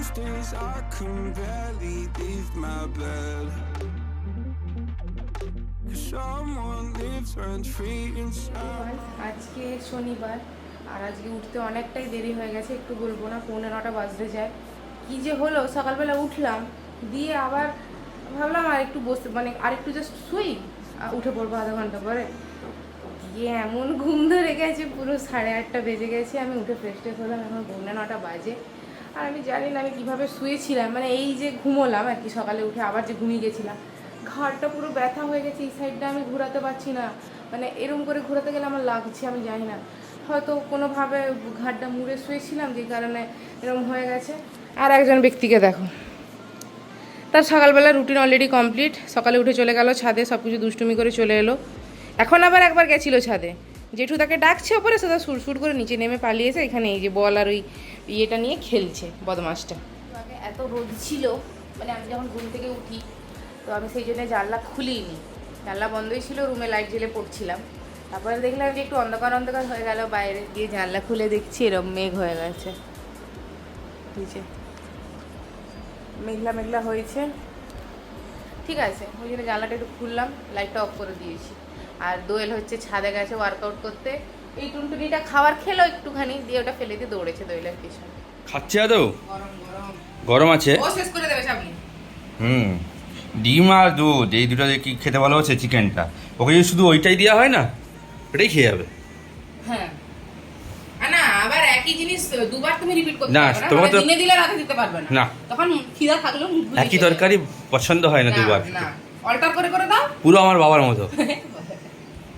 Most days I can barely leave my bed. Someone lives rent free inside. আজকে শনিবার, আর আজকে উঠতে অনেকটাই দেরি হয়ে গেছে, একটু বলব না, পৌনে নটা বাজতে যায় কি যে হলো, সকালবেলা উঠলাম, দিয়ে আবার ভাবলাম আর একটু বসতে মানে আর একটু জাস্ট শুই উঠে পড়ব আধা ঘণ্টা পরে গিয়ে এমন ঘুম ধরে গেছে, পুরো সাড়ে আটটা বেজে গেছে, আমি উঠে ফ্রেশ ট্রেশ হলাম, এখন পৌনে নটা বাজে আর আমি জানি না আমি কীভাবে শুয়েছিলাম মানে এই যে ঘুমোলাম আর কি সকালে উঠে আবার যে ঘুমিয়ে গেছিলাম। ঘাড়টা পুরো ব্যথা হয়ে গেছে, এই সাইডটা আমি ঘোরাতে পারছি না। মানে এরম করে ঘোরাতে গেলে আমার লাগছে, আমি জানি না। হয়তো কোনোভাবে ঘাড়টা মুড়ে শুয়েছিলাম, যে কারণে এরকম হয়ে গেছে। আর একজন ব্যক্তিকে দেখো। তার সকালবেলা রুটিন অলরেডি কমপ্লিট সকালে উঠে চলে গেল ছাদে সব কিছু দুষ্টুমি করে চলে এলো। এখন আবার একবার গেছিল ছাদে। জেঠু তাকে ডাকছে ওপরে সেটা সুর সুর করে নিচে নেমে পালিয়েছে। এখানে এই যে বল আর ওই ইয়েটা নিয়ে খেলছে বদমাসটা এত রোদ ছিল মানে আমি যখন ঘুম থেকে উঠি, তো আমি সেই জন্য জানলা খুলিনি। জানলা বন্ধই ছিল, রুমে লাইট জ্বেলে পড়ছিলাম। তারপরে দেখলাম যে একটু অন্ধকার অন্ধকার হয়ে গেল, বাইরে গিয়ে জানলা খুলে দেখছি এরম মেঘ হয়ে গেছে। নিচে মেঘলা মেঘলা হয়েছে। ঠিক আছে, ওই জন্য জানলাটা একটু খুললাম, লাইটটা অফ করে দিয়েছি। আর দোয়েল হচ্ছে ছাদে গেছে ওয়ার্কআউট করতে। এই টুনটুনিটা খাবার খেলো একটুখানি দিয়ে ওটা ফেলে দিয়ে দৌড়েছে দোয়েলের পিছনে। খাচ্ছে আদৌ? গরম গরম। গরম আছে? ও শেষ করে দেবে সামনে হুম। ডিম আর দুধ এই দুটো কি খেতে ভালো হচ্ছে চিকেনটা। ওকে যদি শুধু ওইটাই দেওয়া হয় না ওটাই খেয়ে যাবে। হ্যাঁ। না আবার একই জিনিস দুবার তুমি রিপিট করতে না, তোমাকে মানে তো- দিনে দিলে রাতে দিতে পারবে না। না। তখন খিদা থাকলেও একই তরকারি পছন্দ হয় না দুবার। না। অল্টার করে করে দাও। পুরো আমার বাবার মতো।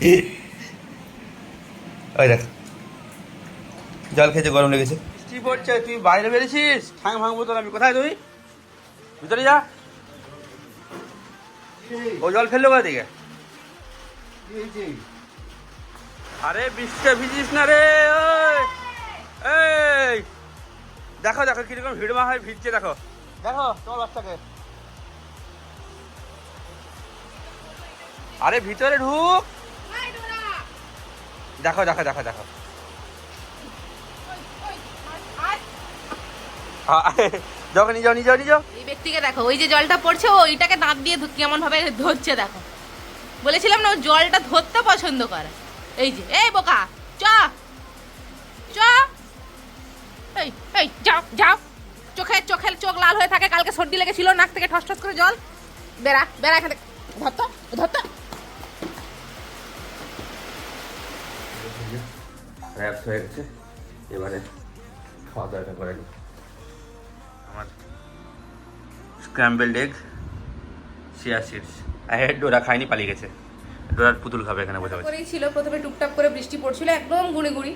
ওই দেখ। জল খেয়েছে, গরম লেগেছে। কি পড়ছে তুই বাইরে বেরিয়েছিস? ঠাং ভাঙবো তোর আমি। কোথায় তুই? ভিতরে যা। ও জল ফেলল কোথা থেকে? আরে বৃষ্টিতে ভিজিস না রে এই। দেখো দেখো কীরকম ভিড়মা হয় ভিজছে, দেখো। দেখো, তোমার বাচ্চাকে। আরে ভিতরে ঢুক। দেখো দেখো দেখো দেখো যখন নিয়ে যাও নিয়ে যাও, নিয়ে এই ব্যক্তিকে দেখো, ওই যে জলটা পড়ছে, ও ওইটাকে দাঁত দিয়ে কেমন ভাবে ধরছে দেখো। বলেছিলাম না, ও জলটা ধরতে পছন্দ করে। এই যে, এই বোকা, চ। চ। এই এই, যাও যাও। চোখে চোখের চোখ লাল হয়ে থাকে, কালকে সর্দি লেগেছিল, নাক থেকে ঠস ঠস করে জল। বেড়া বেড়া এখান ধরতো ধরতো। র্যাপস হয়ে গেছে এবারে খাওয়া দাওয়াটা করে নিই আমার স্ক্র্যাম্বেলড এগ চিয়া সিডস হ্যাঁ ডোরা খায়নি পালিয়ে গেছে। ডোরার পুতুল খাবে এখানে বোঝা করেই ছিল প্রথমে টুকটাক করে বৃষ্টি পড়ছিল একদম গুঁড়ি গুঁড়ি।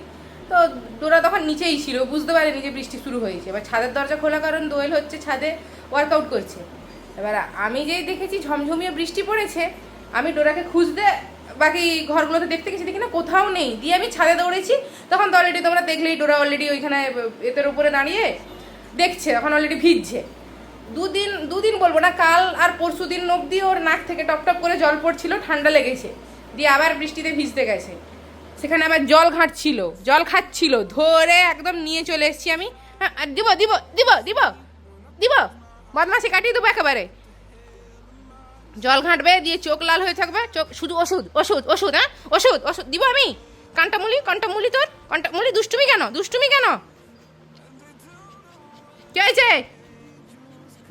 তো ডোরা তখন নিচেই ছিল বুঝতে পারেনি যে বৃষ্টি শুরু হয়েছে। এবার ছাদের দরজা খোলা কারণ দোয়েল হচ্ছে ছাদে ওয়ার্কআউট করছে। এবার আমি যেই দেখেছি ঝমঝমিয়ে বৃষ্টি পড়েছে আমি ডোরাকে খুঁজতে বাকি ঘরগুলোতে দেখতে গেছি, দেখি না কোথাও নেই। দিয়ে আমি ছাদে দৌড়েছি, তখন তো অলরেডি তোমরা দেখলেই, ডোরা অলরেডি ওইখানে, এতের উপরে দাঁড়িয়ে দেখছে তখন অলরেডি ভিজছে। দুদিন দুদিন বলব না, কাল আর পরশু দিন অবধি ওর নাক থেকে টপ টপ করে জল পড়ছিল, ঠান্ডা লেগেছে। দিয়ে আবার বৃষ্টিতে ভিজতে গেছে। সেখানে আবার জল ঘাঁটছিল, জল খাচ্ছিল, ধরে একদম নিয়ে চলে এসেছি আমি। হ্যাঁ দিব দিব দিব দিব দিব। বদমাসি কাটিয়ে দেবো একেবারে। জল ঘাঁটবে, দিয়ে চোখ লাল হয়ে থাকবে। চোখ শুধু ওষুধ ওষুধ ওষুধ হ্যাঁ? ওষুধ ওষুধ। দিব আমি? কানটা মুলি কানটা মুলি তোর? কানটা মুলি, দুষ্টুমি কেন? দুষ্টুমি কেন? কে হয়েছে?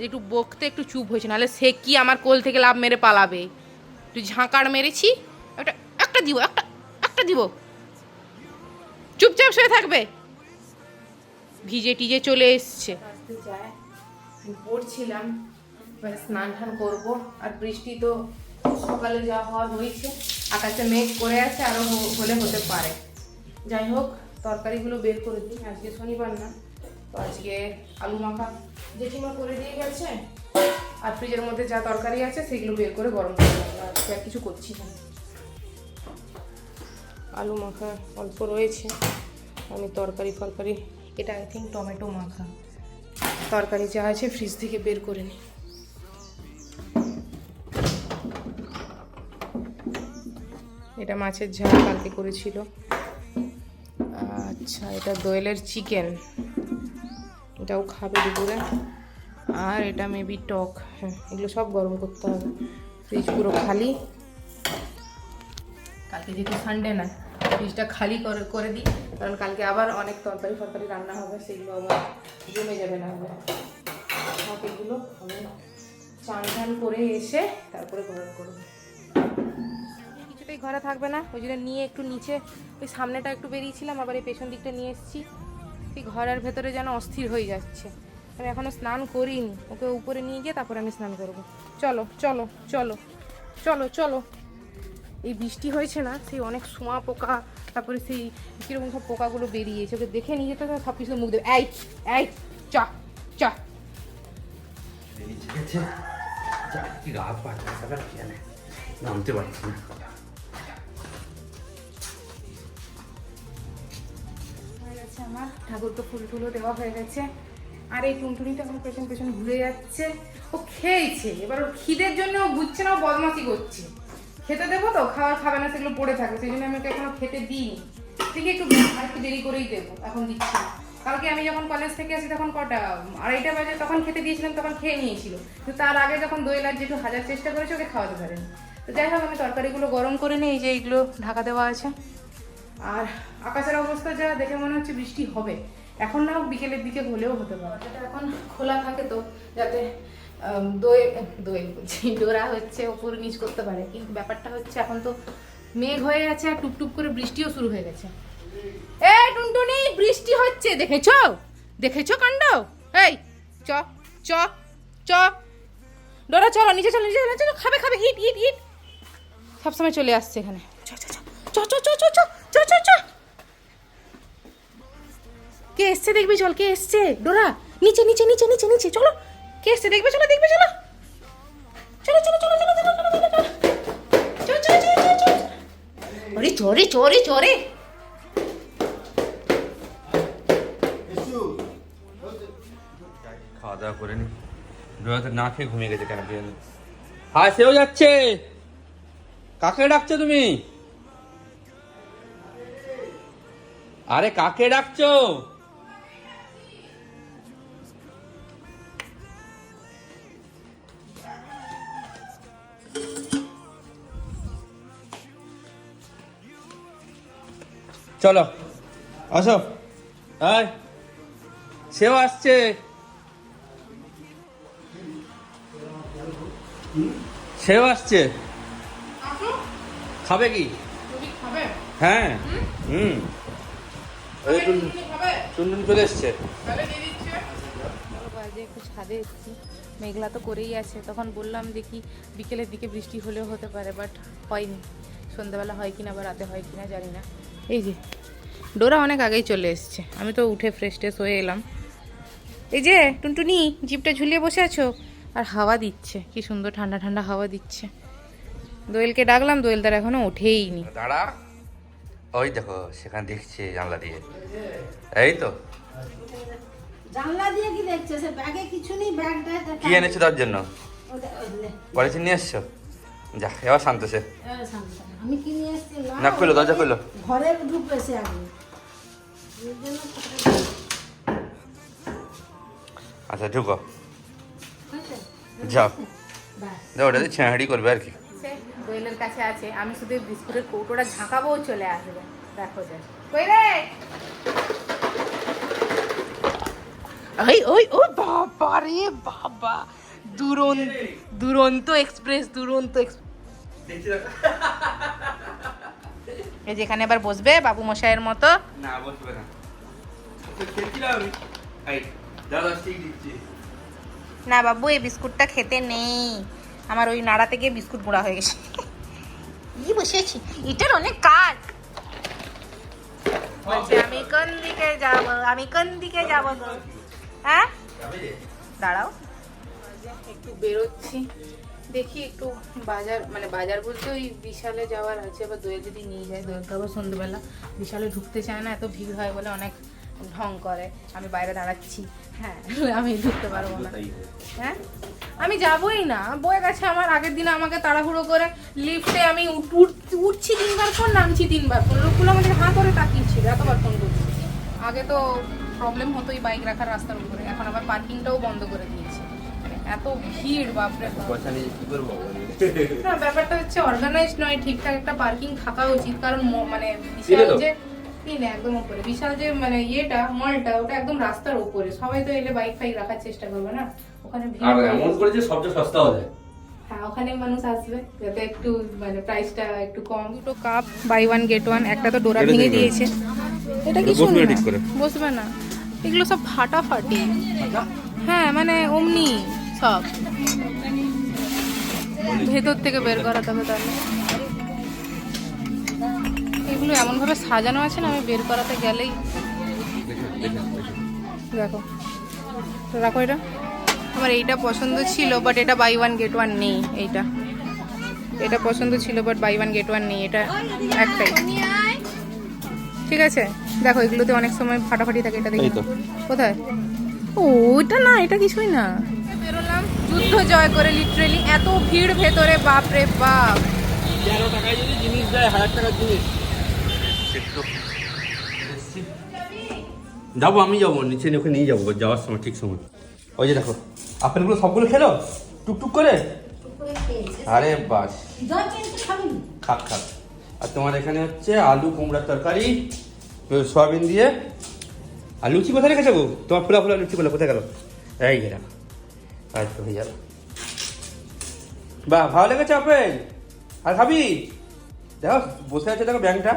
একটু বকতে একটু চুপ হয়েছে, নাহলে সে কি আমার কোল থেকে লাভ মেরে পালাবে? তুই ঝাঁকার মেরেছি? একটা একটা দিব, একটা একটা দিব। চুপচাপ শুয়ে থাকবে। ভিজে টিজে চলে এসছে। পড়ছিলাম। স্নান টান করব। আর বৃষ্টি তো সকালে যা হওয়ার হয়েছে, আকাশে মেঘ করে আছে আরও হলে হতে পারে। যাই হোক, তরকারিগুলো বের করে দিই, আজকে শনিবার না, তো আজকে আলু মাখা জেঠিমা করে দিয়ে গেছে, আর ফ্রিজের মধ্যে যা তরকারি আছে, সেগুলো বের করে গরম করে আজকে আর কিছু করছি না। আলু মাখা অল্প রয়েছে, আমি তরকারি ফরকারি, এটা আই থিঙ্ক টমেটো মাখা। তরকারি যা আছে, ফ্রিজ থেকে বের করে নিই। এটা মাছের ঝাল কালকে করেছিল। আচ্ছা এটা দোয়েলের চিকেন। এটাও খাবে দুপুরে। আর এটা মেবি টক। হ্যাঁ এগুলো সব গরম করতে হবে। ফ্রিজ পুরো খালি। কালকে যেহেতু সানডে না, ফ্রিজটা খালি করে করে দিই। কারণ কালকে আবার অনেক তরকারি ফরকারি রান্না হবে, সেগুলো আবার জমে যাবে না সব এগুলো আমি চান করে এসে তারপরে গরম করব। কিছুতেই ঘরে থাকবে না। ওই জন্য নিয়ে একটু নিচে, ওই সামনেটা একটু বেরিয়েছিলাম, আবার এই পেছন দিকটা নিয়ে এসেছি। এই ঘরের ভেতরে যেন অস্থির হয়ে যাচ্ছে। আমি এখনও স্নান করিনি। ওকে উপরে নিয়ে গিয়ে তারপরে আমি স্নান করব। চলো চলো চলো চলো চলো। এই বৃষ্টি হয়েছে না, সেই অনেক সোঁয়া পোকা, তারপরে সেই কীরকম সব পোকাগুলো বেরিয়েছে। ওকে দেখে নিয়ে যেতে সব কিছু মুখ দেবে এই এই, চা চা। রাত সকাল নামতে পারছি না। আমার ঠাকুরকে ফুল দেওয়া হয়ে গেছে। আর এই টুনটুনিটা আমার পেছন পেছন ঘুরে যাচ্ছে। ও খেয়েছে। এবার ওর খিদের জন্য ও বুঝছে না, ও বদমাসি করছে। খেতে দেবো তো? খাওয়ার খাবে না, সেগুলো পড়ে থাকে সেই জন্য আমি ওকে এখনও খেতে দিইনি। ঠিক একটু আর একটু দেরি করেই দেবো। এখন দিচ্ছি কালকে আমি যখন কলেজ থেকে আসি, তখন কটা, আড়াইটা বাজে, তখন খেতে দিয়েছিলাম, তখন খেয়ে নিয়েছিল। কিন্তু তার আগে যখন দই লাট যেটু হাজার চেষ্টা করেছে, ওকে খাওয়াতে পারেনি। তো যাই হোক, আমি তরকারিগুলো গরম করে নিই যে এইগুলো ঢাকা দেওয়া আছে। আর আকাশের অবস্থা যা দেখে মনে হচ্ছে বৃষ্টি হবে। এখন না হোক বিকেলের দিকে হলেও হতে পারে। এটা এখন খোলা থাকে তো যাতে দই দই বলছি ডোরা হচ্ছে ওপর নিচ করতে পারে। কিন্তু ব্যাপারটা হচ্ছে এখন তো মেঘ হয়ে গেছে আর টুপটুপ করে বৃষ্টিও শুরু হয়ে গেছে। এ টুনটুনি বৃষ্টি হচ্ছে দেখেছ? দেখেছ কাণ্ড? এই চ চ চ। ডোরা চলো নিচে চলো নিচে চলো চলো খাবে খাবে ইট ইট ইট সবসময় চলে আসছে এখানে। চ চ চ। চ চ চ চ চ চ চ কে এসছে দেখবি চল কে এসছে? ডোরা নিচে নিচে নিচে নিচে নিচে চলো। কে এসছে দেখবে চলো দেখবে চলো। চলো চলো চলো চলো চলো চলো চলো চলো। চলো চলো চলো চলো চরে চরে চরে খাওয়া দাওয়া করে নি। ডোয়াতে না খেয়ে ঘুমিয়ে গেছে কেন হ্যাঁ সেও যাচ্ছে। কাকে ডাকছো তুমি? আরে কাকে ডাকছো? চলো আসো। আয় সেও আসছে। সেও আসছে। খাবে কি? হ্যাঁ। হুম। টুনটুন চলে এসছে। একটু ছাদে এসেছি। মেঘলা তো করেই আছে। তখন বললাম দেখি বিকেলের দিকে বৃষ্টি হলেও হতে পারে বাট হয়নি। সন্ধ্যাবেলা হয় কিনা বা রাতে হয় কিনা জানি না। এই যে ডোরা অনেক আগেই চলে এসছে। আমি তো উঠে ফ্রেশ ট্রেশ হয়ে এলাম। এই যে টুনটুনি জিপটা ঝুলিয়ে বসে আছো? আর হাওয়া দিচ্ছে। কি সুন্দর ঠান্ডা ঠান্ডা হাওয়া দিচ্ছে। দোয়েলকে ডাকলাম দোয়েল তার এখনও ওঠেইনি দাঁড়া। ওই দেখো সেখানে দেখছে জানলা দিয়ে। এই তো। জানলা দিয়ে কি দেখছে? সে ব্যাগে কিছু নেই ব্যাগটা কি এনেছো তার জন্য? পলিথিন নিয়ে এসছো? যা এবার শান্ত সে। আমি কি নিয়ে এসেছি? না, খুলো, দরজা খুলো। ঘরে ঢুকবে সে আগে। আচ্ছা ঢুকো। যাও। যাও ওটা ছেঁড়ি করবে আর কি। সে দোয়েলের কাছে আছে আমি শুধু বিস্কুটের কৌটোটা ঝাঁকাবো চলে আসবে। দেখো যা। কই রে ওই ওই ও বাবা রে বাবা। দুরন্ত দুরন্ত এক্সপ্রেস দুরন্ত এই যেখানে এবার বসবে বাবু মশাইয়ের মতো। না বসবে না। বাবু এই বিস্কুটটা খেতে নেই। আমার ওই নাড়া থেকে বিস্কুট গুঁড়া হয়ে গেছে। ই বসেছি, এটার অনেক কাজ। বলছে, আমি কোন দিকে যাব? আমি কোন দিকে যাব হ্যাঁ? দাঁড়াও। একটু বেরোচ্ছি। দেখি একটু বাজার মানে বাজার বলতে ওই বিশালে যাওয়ার আছে, বা দোয়ে যদি নিয়ে যায় দোয়েলকে আবার সন্ধ্যেবেলা। বিশালে ঢুকতে চায় না, এত ভিড় হয় বলে অনেক ঢং করে আমি বাইরে দাঁড়াচ্ছি। হ্যাঁ আমি ঢুকতে পারব না। হ্যাঁ আমি যাবই না। বয়ে গেছে আমার আগের দিন আমাকে তাড়াহুড়ো করে লিফটে আমি উঠ- উঠ- উঠছি তিনবার ফোন নামছি তিনবার ফোন লোকগুলো আমাদের হাঁ করে তাকিয়েছিল এতবার ফোন করছি। আগে তো প্রবলেম হতো এই বাইক রাখার রাস্তার উপরে এখন আবার পার্কিংটাও বন্ধ করে দিয়েছে। এত ভিড় বাপরে না ব্যাপারটা হচ্ছে অর্গানাইজ নয় ঠিকঠাক একটা পার্কিং থাকা উচিত কারণ মানে তিনে যে তিনে একদম উপরে। বিশাল যে মানে ইয়েটা মলটা ওটা একদম রাস্তার উপরে। সবাই তো এলে বাইক ফাইক রাখার চেষ্টা করবে না? ওখানে ভিড় আর এমন করে যে সবচেয়ে সস্তা হয়ে যায়। হ্যাঁ ওখানে মানুষ আসবে যাতে একটু মানে প্রাইসটা একটু কম। দুটো cup buy one get one একটা তো ডোরা ভেঙে দিয়েছে। এটা কি বসবে শুনবে বসবে না। এগুলো সব ফাটাফাটি। হ্যাঁ মানে অমনি সব। ভেতর থেকে বের করাতে হবে তাহলে। এগুলো এমনভাবে সাজানো আছে না আমি বের করাতে গেলেই। দেখো রাখো এটা। আমার এইটা পছন্দ ছিল বাট এটা বাই ওয়ান গেট ওয়ান নেই এইটা। এটা পছন্দ ছিল but buy one get one নেই এটা একটাই। ঠিক আছে? দেখো এগুলোতে অনেক সময় ফাটাফাটি থাকে এটা দেখি। কোথায়? ও ওইটা না এটা কিছুই না। বেরোলাম যুদ্ধ জয় করে লিটারেলি এত ভিড় ভেতরে বাপ রে বাপ। তেরো টাকায় যদি জিনিস দেয় হাজার টাকার জিনিস। যাব, আমি যাব, নিচে ওখানে নিয়ে যাব, যাওয়ার সময়, ঠিক সময়। ওই যে দেখো, আপেলগুলো সবগুলো খেলো? টুকটুক করে? আরে বাস। খাক খাক। আর তোমার এখানে হচ্ছে আলু, কুমড়ার তরকারি, সয়াবিন দিয়ে। আর লুচি কোথায় রেখেছো গো? তোমার ফোলা ফোলা লুচি গুলো কোথায় গেল? এই গেলাম আর তো হয়ে যাবে বাহ, ভালো লেগেছে আপেল। আর খাবি? দেখো, বসে আছে দেখো ব্যাংকটা।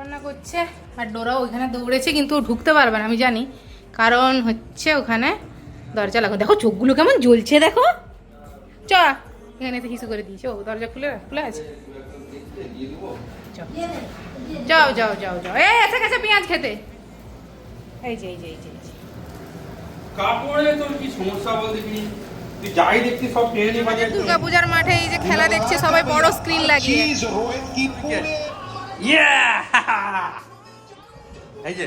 রান্না বান্না করছে আর ডোরা ওইখানে দৌড়েছে কিন্তু ঢুকতে পারবে না আমি জানি। কারণ হচ্ছে ওখানে দরজা লাগো দেখো চোখগুলো কেমন জ্বলছে দেখো। চ এখানে এসে হিসু করে দিয়েছে। ও দরজা খুলে খুলে আছে। যাও যাও যাও যাও এই এসে গেছে পেঁয়াজ খেতে। এই যে এই যে এই যে কাপড়ে তোর কি সমস্যা বল দুর্গাপূজার মাঠে এই যে খেলা দেখছে সবাই বড় স্ক্রিন লাগিয়ে। এই যে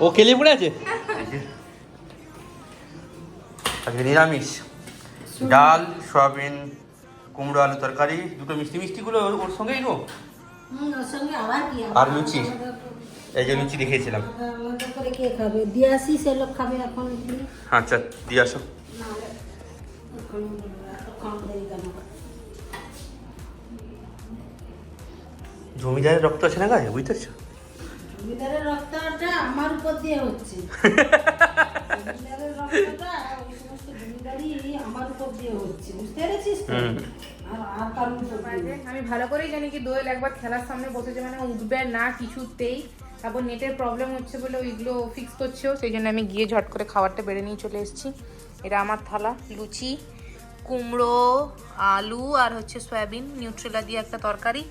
ও খেলে পড়ে আছে আজকে নিরামিষ ডাল সয়াবিন কুমড়ো আলু তরকারি দুটো মিষ্টি মিষ্টিগুলো ওর- ওর সঙ্গেই কি আর লুচি এই যে লুচি দেখিয়েছিলাম আলাদা করে কে খাবে দিয়াসি সে লোক খাবে এখন আচ্ছা দিয়ে আসো জমিদারের রক্ত আছে না গায়ে? বুঝতে পারছ? জমিদারের রক্তটা আমার উপর দিয়ে হচ্ছে। জমিদারের রক্তটা ওই সমস্ত জমিদারি আমার উপর দিয়ে হচ্ছে। বুঝতে পেরেছিস তো? হুম। আর আর কারোর উপর দিয়ে না। আমি ভালো করেই জানি কি দোয়েল একবার খেলার সামনে বসেছে মানে উঠবে না কিছুতেই। তারপর নেটের প্রবলেম হচ্ছে বলে ওইগুলো ফিক্স করছেও। সেই জন্য আমি গিয়ে ঝট করে খাবারটা বেড়ে নিয়ে চলে এসেছি। এটা আমার থালা লুচি কুমড়ো, আলু আর হচ্ছে সয়াবিন, নিউট্রেলা দিয়ে একটা তরকারি।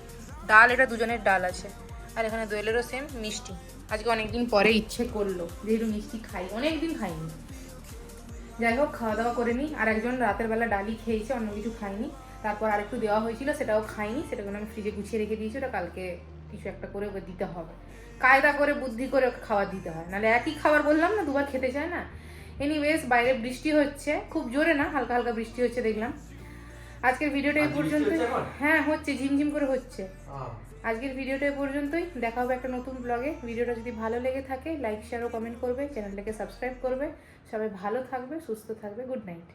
ডাল, এটা দুজনের ডাল আছে। আর এখানে দোয়েলেরও সেম মিষ্টি। আজকে অনেকদিন পরে ইচ্ছে করল, যেহেতু মিষ্টি খাই, অনেকদিন খাইনি। যাই হোক, খাওয়া দাওয়া করে নিই। আর একজন রাতের বেলা ডালি খেয়েছে, অন্য কিছু খাইনি। তারপর আরেকটু দেওয়া হয়েছিল, সেটাও খাইনি। সেটা আমি ফ্রিজে গুছিয়ে রেখে দিয়েছি, ওটা কালকে কিছু একটা করে দিতে হবে। কায়দা করে, বুদ্ধি করে খাবার দিতে হয়। নাহলে একই খাবার বললাম না, দুবার খেতে চায় না। এনিওয়েজ বাইরে বৃষ্টি হচ্ছে। খুব জোরে না হালকা হালকা বৃষ্টি হচ্ছে দেখলাম। আজকের ভিডিওটা এই পর্যন্ত হ্যাঁ হচ্ছে ঝিমঝিম করে হচ্ছে। আজকের ভিডিওটা এই পর্যন্তই। দেখা হবে একটা নতুন ব্লগে ভিডিওটা যদি ভালো লেগে থাকে লাইক শেয়ার ও কমেন্ট করবে। চ্যানেলটাকে সাবস্ক্রাইব করবে। সবাই ভালো থাকবে সুস্থ থাকবে। Good night